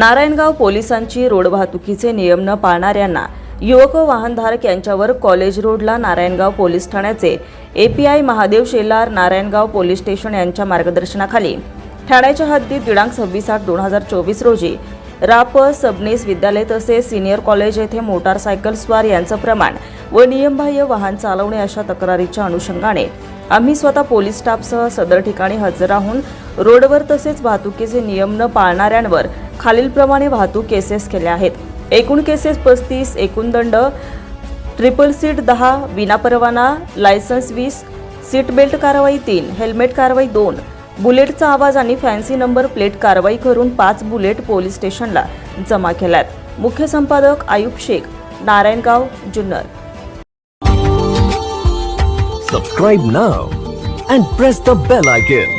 नारायणगाव पोलिसांची रोड वाहतुकीचे नियम न पाळणाऱ्यांना युवक वाहनधारक यांच्यावर कॉलेज रोडला नारायणगाव पोलीस ठाण्याचे API Mahadev Shelar Narayangaon police station यांच्या मार्गदर्शनाखाली. ठाण्याच्या हद्दीत दिनांक सव्वीस आठ दोन हजार चोवीस रोजी राप सबनेस विद्यालय तसेच सिनियर कॉलेज येथे मोटारसायकल स्वार यांचं प्रमाण व नियमबाह्य वाहन चालवणे अशा तक्रारीच्या अनुषंगाने आम्ही स्वतः पोलीस स्टाफसह सदर ठिकाणी हजर राहून रोडवर तसेच वाहतुकीचे नियम न पाळणाऱ्यांवर खालीलप्रमाणे वाहतूक केसेस केल्या आहेत. एकूण केसेस पस्तीस एकूण दंड ट्रिपल सीट दहा विनापरवाना लायसन्स वीस सीट बेल्ट कारवाई तीन हेल्मेट कारवाई दोन बुलेटचा आवाज आणि फॅन्सी नंबर प्लेट कारवाई करून पाच बुलेट पोलीस स्टेशनला जमा केल्यात. मुख्य संपादक Ayub Shaikh Narayangaon Junnar. Subscribe now and press the bell icon